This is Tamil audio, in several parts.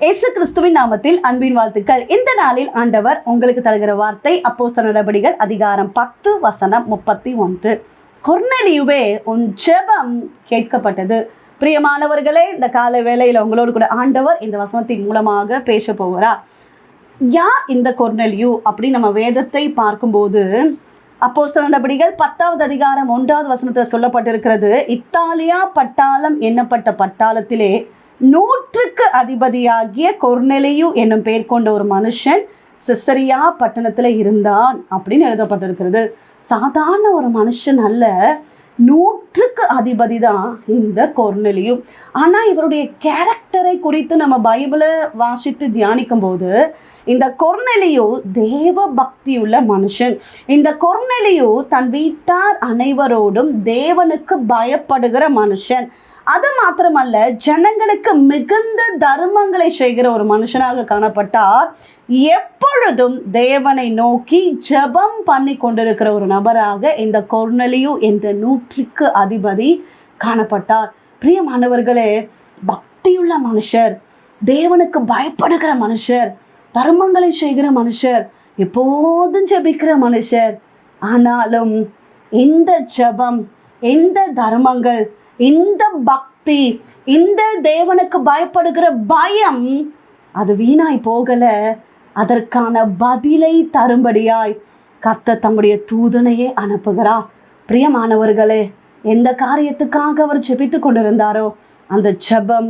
இயேசு கிறிஸ்துவின் நாமத்தில் அன்பின் வாழ்த்துக்கள். இந்த நாளில் ஆண்டவர் உங்களுக்கு தருகிற வார்த்தை அப்போஸ்தல நடபடிகள் அதிகாரம் பத்து வசனம் முப்பத்தி ஒன்று. கொர்னலியுவே உன் ஜெபம் கேட்கப்பட்டது. பிரியமானவர்களே இந்த கால வேளையில் உங்களோடு கூட ஆண்டவர் இந்த வசனத்தின் மூலமாக பேச போகிறார். யார் இந்த கொர்னலியு அப்படின்னு நம்ம வேதத்தை பார்க்கும்போது அப்போஸ்தல நடபடிகள் பத்தாவது அதிகாரம் ஒன்றாவது வசனத்தில் சொல்லப்பட்டிருக்கிறது இத்தாலியா பட்டாளம் எண்ணப்பட்ட பட்டாளத்திலே நூற்று தெற்கு அதிபதியாகிய கொர்நெலியு என்னும் பெயர் கொண்ட ஒரு மனுஷன் சிசரியா பட்டணத்தில் இருந்தான் அப்படின்னு எழுதப்பட்டிருக்கிறது. சாதாரண ஒரு மனுஷன் அல்ல. நூற்றுக்கு அதிபதி தான் இந்த கொர்நெலியும் ஆனால் இவருடைய கேரக்டரை குறித்து நம்ம பைபிளை வாசித்து தியானிக்கும் போது இந்த கொர்நெலியு தேவ பக்தியுள்ள மனுஷன். இந்த கொர்நெலியு தன் வீட்டார் அனைவரோடும் தேவனுக்கு பயப்படுகிற மனுஷன். அது மாத்திரமல்ல ஜனங்களுக்கு மிகுந்த தர்மங்களை செய்கிற ஒரு மனுஷனாக காணப்பட்டார். எப்பொழுதும் தேவனை நோக்கி ஜெபம் பண்ணி கொண்டிருக்கிற ஒரு நபராக இந்த கொர்னலியு என்ற நூற்றுக்கு அதிபதி காணப்பட்டார். பிரியமானவர்களே பக்தியுள்ள மனுஷர் தேவனுக்கு பயப்படுகிற மனுஷர் தர்மங்களை செய்கிற மனுஷர் எப்போதும் ஜெபிக்கிற மனுஷர். ஆனாலும் எந்த ஜெபம் எந்த தர்மங்கள் இந்த பக்தி இந்த தேவனுக்கு பயப்படுகிற பயம் அது வீணாய் போகல. அதற்கான பதிலை தரும்படியாய் கர்த்தர் தம்முடைய தூதனையே அனுப்புகிறார். பிரியமானவர்களே எந்த காரியத்துக்காக அவர் ஜெபித்து கொண்டிருந்தாரோ அந்த ஜெபம்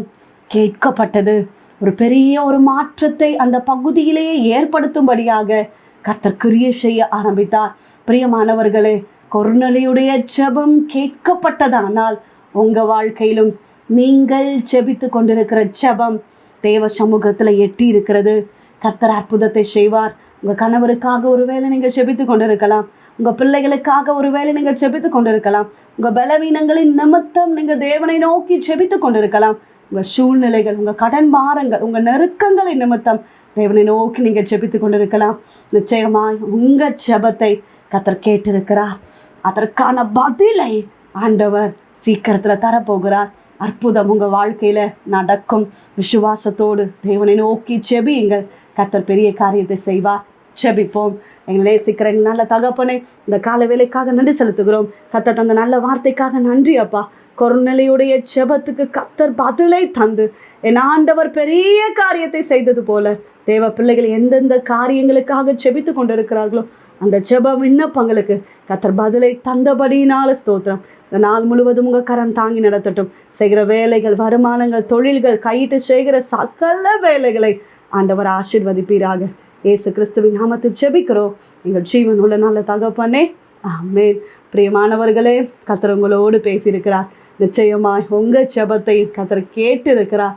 கேட்கப்பட்டது. ஒரு பெரிய ஒரு மாற்றத்தை அந்த பகுதியிலேயே ஏற்படுத்தும்படியாக கர்த்தர் கிரிய செய்ய ஆரம்பித்தார். பிரியமானவர்களே கொர்நலியுடைய ஜெபம் கேட்கப்பட்டதானால் உங்கள் வாழ்க்கையிலும் நீங்கள் செபித்து கொண்டிருக்கிற செபம் தேவ சமூகத்தில் எட்டி இருக்கிறது. கர்த்தர் அற்புதத்தை செய்வார். உங்கள் கணவருக்காக ஒருவேளை நீங்கள் செபித்து கொண்டிருக்கலாம். உங்கள் பிள்ளைகளுக்காக ஒருவேளை நீங்கள் செபித்து கொண்டிருக்கலாம். உங்கள் பலவீனங்களின் நிமித்தம் நீங்கள் தேவனை நோக்கி செபித்து கொண்டிருக்கலாம். உங்கள் சூழ்நிலைகள் உங்கள் கடன் பாரங்கள் உங்கள் நெருக்கங்களின் நிமித்தம் தேவனை நோக்கி நீங்கள் செபித்து கொண்டிருக்கலாம். நிச்சயமாய் உங்கள் செபத்தை கத்தர் கேட்டிருக்கிறார். அதற்கான பதிலை ஆண்டவர் சீக்கிரத்தில் தரப்போகிறார். அற்புதம் உங்கள் வாழ்க்கையில் நடக்கும். விசுவாசத்தோடு தேவனை நோக்கி செபியுங்கள். கத்தர் பெரிய காரியத்தை செய்வார். செபிப்போம். எங்களே சீக்கிரம் எங்கள் நல்ல தகப்பனை இந்த கால வேலைக்காக நன்றி செலுத்துகிறோம். கத்தர் தந்த நல்ல வார்த்தைக்காக நன்றி அப்பா. கொரோநிலையுடைய செபத்துக்கு கத்தர் பதிலை தந்து என் ஆண்டவர் பெரிய காரியத்தை செய்தது போல தேவ பிள்ளைகள் எந்தெந்த காரியங்களுக்காக செபித்து கொண்டிருக்கிறார்களோ அந்த ஜெப விண்ணப்பங்களுக்கு கத்தர் பதிலை தந்தபடியினால ஸ்தோத்திரம். இந்த நாள் முழுவதும் உங்கள் கரம் தாங்கி நடத்தட்டும். செய்கிற வேலைகள் வருமானங்கள் தொழில்கள் கையிட்டு செய்கிற சகல வேலைகளை ஆண்டவர் ஆசீர்வதிப்பீராக. இயேசு கிறிஸ்துவின் நாமத்தில் ஜெபிக்கிறோம். எங்கள் ஜீவன் உள்ள நல்ல தகப்பனே. ஆமேன். பிரியமானவர்களே கத்தர் உங்களோடு பேசியிருக்கிறார். நிச்சயமாய் உங்கள் ஜெபத்தை கத்தர் கேட்டு இருக்கிறார்